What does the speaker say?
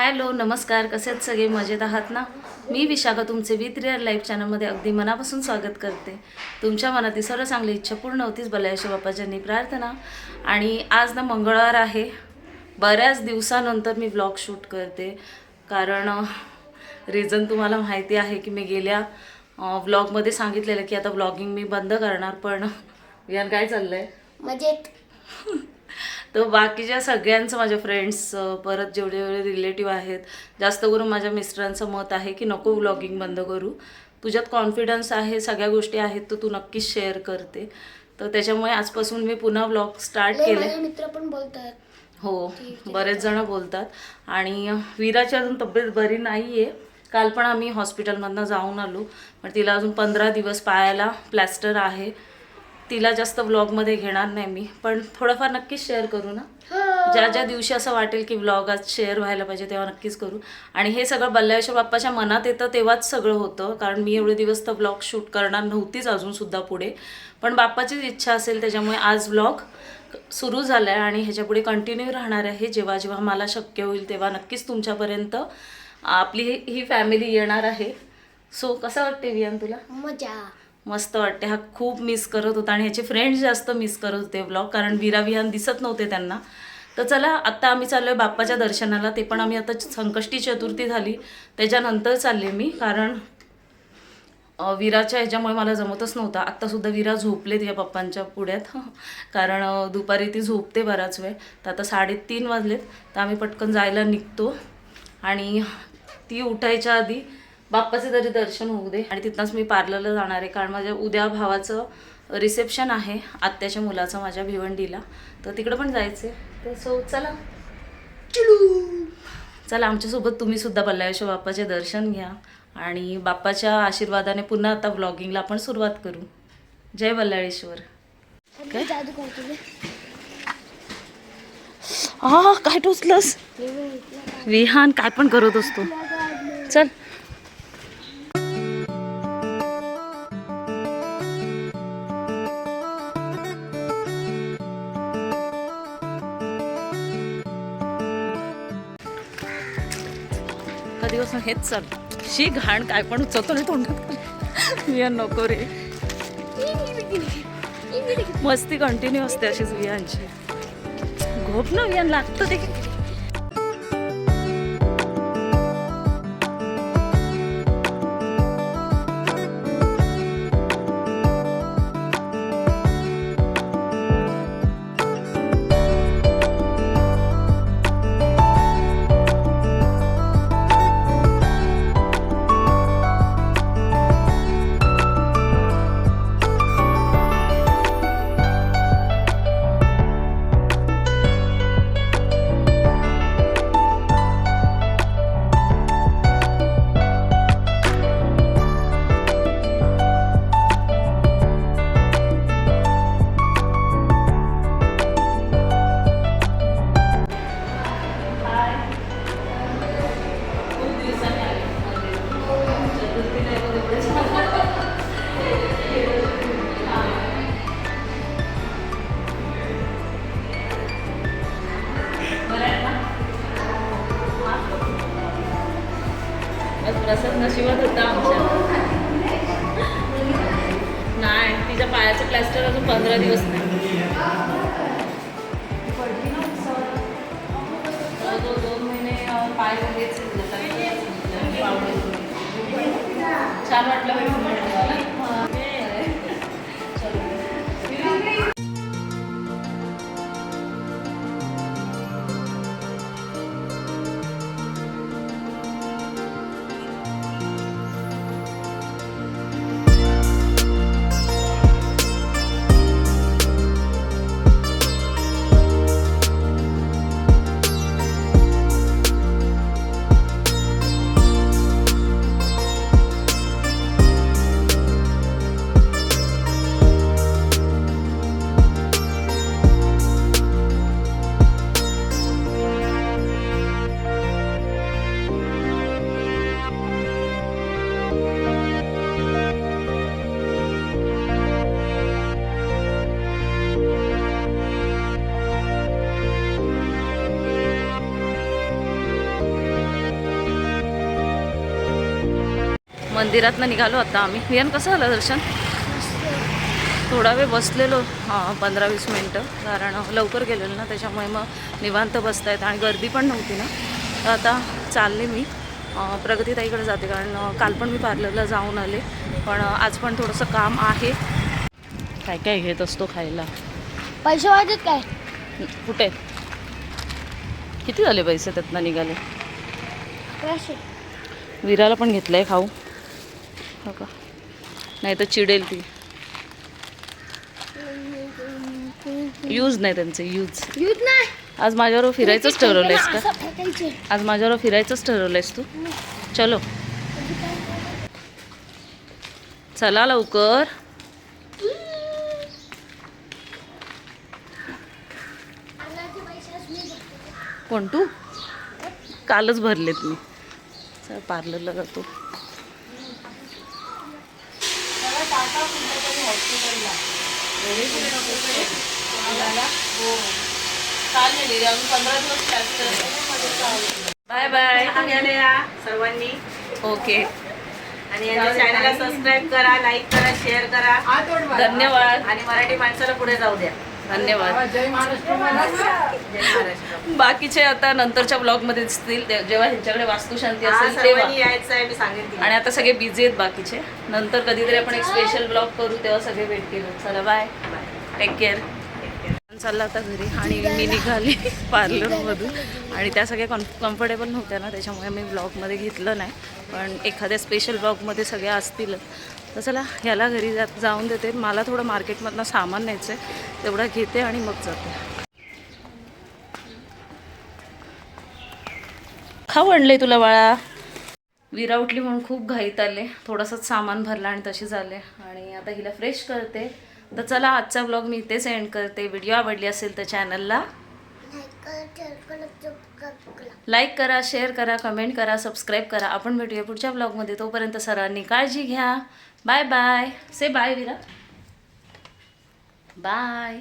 Hello नमस्कार. कसे आहेत सगळे? मजेत आहात ना? मी विशाखा तुमचे विथ रिअल लाईफ चॅनलमध्ये अगदी मनापासून स्वागत करते. तुमच्या मनातील सर्व चांगली इच्छा पूर्ण होतीच बलायशा बाप्पाच्यांनी प्रार्थना. आणि आज ना मंगळवार आहे. बऱ्याच दिवसानंतर मी ब्लॉग शूट करते. कारण रिझन तुम्हाला माहिती आहे की मी गेल्या व्लॉगमध्ये सांगितलेलं की आता व्लॉगिंग मी बंद करणार पण यान काय चाललं आहे मजेत. तर बाकीच्या सगळ्यांचं माझ्या फ्रेंड्स परत जेवढे जेवढे रिलेटिव्ह आहेत जास्त करून माझ्या मिस्टरांचं मत आहे की नको व्लॉगिंग बंद करू. तुझ्यात कॉन्फिडन्स आहे सगळ्या गोष्टी आहेत तर तू नक्कीच शेअर करते. तर त्याच्यामुळे आजपासून मी पुन्हा व्लॉग स्टार्ट केले. मित्र पण बोलतात हो बरेच जण बोलतात. आणि वीराची अजून तब्येत बरी नाही आहे काल पण आम्ही हॉस्पिटलमधनं जाऊन आलो. पण तिला अजून पंधरा दिवस पायाला प्लॅस्टर आहे. तिला जास्त व्लॉगमध्ये घेणार नाही मी पण थोडंफार नक्कीच शेअर करू ना. ज्या ज्या दिवशी असं वाटेल की व्लॉग आज शेअर व्हायला पाहिजे तेव्हा नक्कीच करू. आणि हे सगळं बल्लाळेश्वर बाप्पाच्या मनात येतं तेव्हाच सगळं होतं. कारण मी एवढे दिवस तर व्लॉग शूट करणार नव्हतीच अजूनसुद्धा पुढे. पण बाप्पाचीच इच्छा असेल त्याच्यामुळे आज व्लॉग सुरू झालं आहे आणि ह्याच्यापुढे कंटिन्यू राहणार आहे. जेव्हा जेव्हा मला शक्य होईल तेव्हा नक्कीच तुमच्यापर्यंत आपली ही- ही फॅमिली येणार आहे. सो कसं वाटते वियान तुला? मजा. मस्त वाटते. हा खूप मिस करत होता आणि ह्याचे फ्रेंड्स जास्त मिस करत होते ब्लॉग कारण विरा विहान दिसत नव्हते त्यांना. तर चला आत्ता आम्ही चाललो आहे बाप्पाच्या दर्शनाला. ते पण आम्ही आता संकष्टी चतुर्थी झाली. त्याच्यानंतर चालले मी कारण विराच्या ह्याच्यामुळे मला जमतच नव्हतं. आत्तासुद्धा विरा झोपले तिच्या पप्पांच्या पुढ्यात. कारण दुपारी ती झोपते बराच वेळ. तर आता साडेतीन वाजलेत. तर आम्ही पटकन जायला निघतो. आणि ती उठायच्या आधी बाप्पाचे तरी दर्शन होऊ दे. आणि तिथनंच मी पार्लरला जाणार आहे. कारण माझ्या उद्या भावाचं रिसेप्शन आहे आत्याच्या मुलाचं माझ्या भिवंडीला. तर तिकडं पण जायचं आहे तर सो चला. चला आमच्यासोबत तुम्ही सुद्धा बल्लाळेश्वर बाप्पाचे दर्शन घ्या. आणि बाप्पाच्या आशीर्वादाने पुन्हा आता व्लॉगिंगला आपण सुरुवात करू. जय बल्लाळेश्वर. रे. हा काय टोचलंस? विहान काय पण करत असतो. चल. दिवस हेच चाल. शी घाण काय पण उचलतो ना तोंडात. विया नको रे. मस्ती कंटिन्यू असते अशीच वियांची. झोप ना वियान लागतं ते. नशिबात होता आमच्या. नाही तिच्या पायाचं प्लॅस्टर अजून पंधरा दिवस नाही. दोन महिने पाय वगैरेच छान वाटलं मंदिरातनं निघालो आता आम्ही. वियान कसं झालं दर्शन? थोडा वेळ बसलेलो. हां पंधरा वीस मिनटं. कारण लवकर गेलेलो ना त्याच्यामुळे मग निवांत बसतायत. आणि गर्दी पण नव्हती ना. तर आता चालले मी. प्रगतीताईकडे जाते. कारण काल पण मी पार्लरला जाऊन आले. पण आज पण थोडंसं काम आहे. काय काय घेत असतो खायला? पैसे वाटत काय? कुठे? किती झाले पैसे त्यातनं निघाले? विराला पण घेतलं आहे खाऊ. हो का नाही तर चिडेल ती. यूज नाही त्यांचे यूज युथ नाही. आज माझ्यावर फिरायचंच ठरवलंयस का? आज माझ्यावर फिरायचंच ठरवलंयस तू? चलो. चला लवकर. कोण तू? कालच भरलेत मी. चल पार्लरला जातो. बाय बाय सर्वांनी. ओके आणि यांच्या चॅनलला सबस्क्राईब करा लाईक करा शेअर करा. धन्यवाद. आणि मराठी माणसाला पुढे जाऊ द्या. धन्यवाद. जय महाराष्ट्र बाकीचे आता नंतरच्या ब्लॉगमध्ये दिसतील. जेव्हा ह्यांच्याकडे वास्तुशांती असेल तेव्हा. आणि आता सगळे बिझी आहेत बाकीचे. नंतर कधीतरी आपण एक स्पेशल ब्लॉग करू तेव्हा सगळे भेटतील चला बाय टेक केअर चालला आता घरी आणि मी निघाली पार्लरमधून. आणि त्या सगळ्या कॉन कम्फर्टेबल नव्हत्या ना त्याच्यामुळे मी ब्लॉगमध्ये घेतलं नाही. पण एखाद्या स्पेशल ब्लॉगमध्ये सगळ्या असतील. तर चला ह्याला घरी जात जाऊन देते. मला थोडं मार्केटमधनं सामान न्यायचं आहे तेवढं घेते आणि मग जाते. खाऊ आणले तुला बाळा. विरा उठली म्हणून खूप घाईत आले. थोडंसंच सामान भरलं आणि तशी झाले. आणि आता हिला फ्रेश करते. तर चला आजचा ब्लॉग मी इथेच एंड करते. व्हिडिओ आवडली असेल तर चॅनलला लाईक करा शेअर करा कमेंट करा सबस्क्राईब करा. आपण भेटूया पुढच्या ब्लॉगमध्ये तोपर्यंत सर्वांनी काळजी घ्या. बाय बाय से बाय विरा बाय